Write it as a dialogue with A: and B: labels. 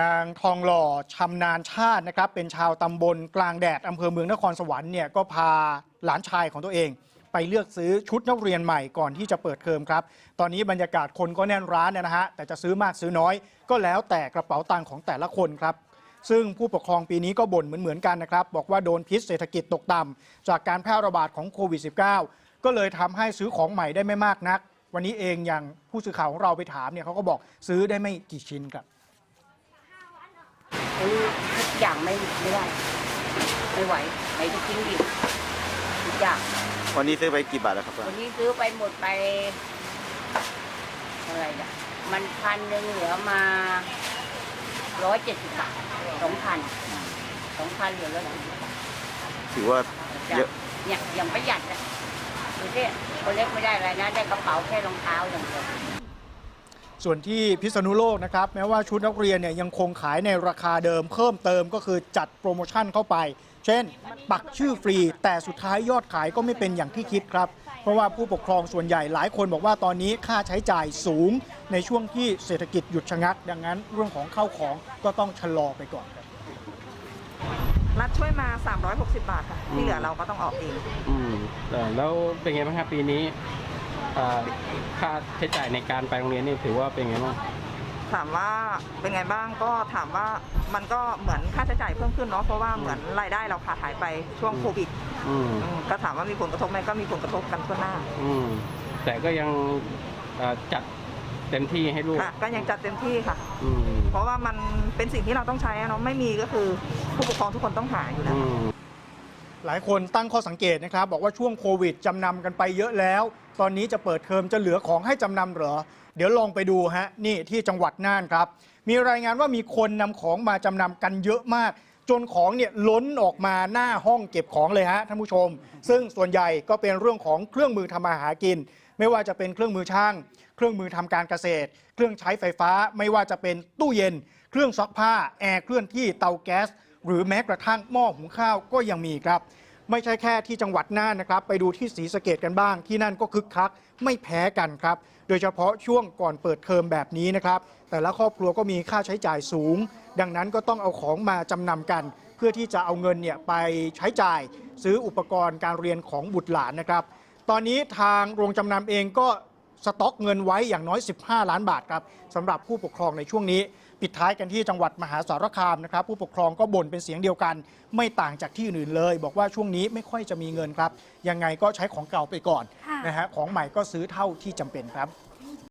A: นางทองหล่อชำนาญชาตินะครับเป็นชาวตำบลกลางแดดอำเภอเมืองนครสวรรค์เนี่ยก็พาหลานชายของตัวเอง ไปเลือกซื้อชุดนักเรียนใหม่ก่อนที่จะเปิดเทอมครับ ตอนนี้บรรยากาศคนก็แน่นร้านเนยนะฮะแต่จะซื้อมากซื้อน้อย ก็แล้วแต่กระเป๋าตังค์ของแต่ละคนครับ ซึ่งผู้ปกครองปีนี้ก็บ่นเหมือนๆกันนะครับ บอกว่าโดนพิษเศรษฐกิจตกต่ำจากการแพร่ระบาดของโควิด -19 ก็เลยทำให้ซื้อของใหม่ได้ไม่มากนัก วันนี้เองอย่างผู้สื่อข่าวของเราไปถามเนี่ยเขาก็บอกซื้อได้ไม่กี่ชิ้นครับ
B: อย่างไม่ไม่ได้ไม่ไหวไหนจะกินอีกทุกอย่าง
C: วันนี้ซื้อไปกี่บาทแล้วครับ
B: วันนี้ซื้อไปหมดไปอะไรเนี่ยมันพันหนึ่งเหลือมาร้อยเจ็ดสิบบาทสองพันสองพันเหลือร้อยเจ็ดสิบบาท
C: ถือว่าเยอะ
B: เนี่ยอย่างประหยัดอะดูสิคนเล็กไม่ได้อะไรนะได้กระเป๋าแค่รองเท้าอย่างเดียว
A: ส่วนที่พิษณุโลกนะครับแม้ว่าชุดนักเรียนเนี่ยยังคงขายในราคาเดิมเพิ่มเติมก็คือจัดโปรโมชั่นเข้าไป เช่น ปักชื่อฟรี แต่สุดท้ายยอดขายก็ไม่เป็นอย่างที่คิดครับ เพราะว่าผู้ปกครองส่วนใหญ่หลายคนบอกว่าตอนนี้ค่าใช้จ่ายสูง ในช่วงที่เศรษฐกิจหยุดชะงัก ดังนั้นเรื่องของข้าวของก็ต้องชะลอไปก่อนครับ
D: รัฐช่วยมา 360 บาทค่ะที่เหลือเราก็ต้องออกเอง
E: อืมเอ่อแล้วเป็นไงบ้างครับปีนี้เอ่อ ค่าใช้จ่ายในการไปโรงเรียนนี่ถือว่าเป็นไงบ้าง
D: ถามว่าเป็นไงบ้างก็ถามว่ามันก็เหมือนค่าใช้จ่ายเพิ่มขึ้นเนาะเพราะว่าเหมือนรายได้เราขาดหายไปช่วงโควิด
E: อืม
D: อืมก็ถามว่ามีผลกระทบไหมก็มีผลกระทบกันทั่วหน้า
E: อืมแต่ก็ยังเอ่อจัดเต็มที่ให้ลูก
D: ค่ะก็ยังจัดเต็มที่ค่ะ
E: อืม
D: เพราะว่ามันเป็นสิ่งที่เราต้องใช้อะเนาะไม่มีก็คือผู้ปกครองทุกคนต้องหาอยู่แล้ว
E: อืม
A: หลายคนตั้งข้อสังเกตนะครับ บอกว่าช่วงโควิดจำนำกันไปเยอะแล้ว ตอนนี้จะเปิดเทอมจะเหลือของให้จำนำเหรอ เดี๋ยวลองไปดูฮะนี่ที่จังหวัดน่านครับ มีรายงานว่ามีคนนำของมาจำนำกันเยอะมาก จนของเนี่ยล้นออกมาหน้าห้องเก็บของเลยฮะท่านผู้ชม ซึ่งส่วนใหญ่ก็เป็นเรื่องของเครื่องมือทำมาหากิน ไม่ว่าจะเป็นเครื่องมือช่าง เครื่องมือทำการเกษตร เครื่องใช้ไฟฟ้า ไม่ว่าจะเป็นตู้เย็น เครื่องซักผ้าแอร์เคลื่อนที่เตาแก๊ส หรือแม้กระทั่งหม้อหุงข้าวก็ยังมีครับ ไม่ใช่แค่ที่จังหวัดน่านนะครับ ไปดูที่ศรีสะเกดกันบ้าง ที่นั่นก็คึกคักไม่แพ้กันครับ โดยเฉพาะช่วงก่อนเปิดเทอมแบบนี้นะครับ แต่ละครอบครัวก็มีค่าใช้จ่ายสูง ดังนั้นก็ต้องเอาของมาจำนำกัน เพื่อที่จะเอาเงินเนี่ยไปใช้จ่าย ซื้ออุปกรณ์การเรียนของบุตรหลานนะครับ ตอนนี้ทางโรงจำนำเองก็สต็อกเงินไว้อย่างน้อย 15 ล้านบาทครับสำหรับผู้ปกครองในช่วงนี้ ปิดท้ายกันที่จังหวัดมหาสารคามนะครับ ผู้ปกครองก็บ่นเป็นเสียงเดียวกัน ไม่ต่างจากที่อื่นเลย บอกว่าช่วงนี้ไม่ค่อยจะมีเงินครับ ยังไงก็ใช้ของเก่าไปก่อน
F: ค่ะ
A: นะฮะของใหม่ก็ซื้อเท่าที่จำเป็นครับ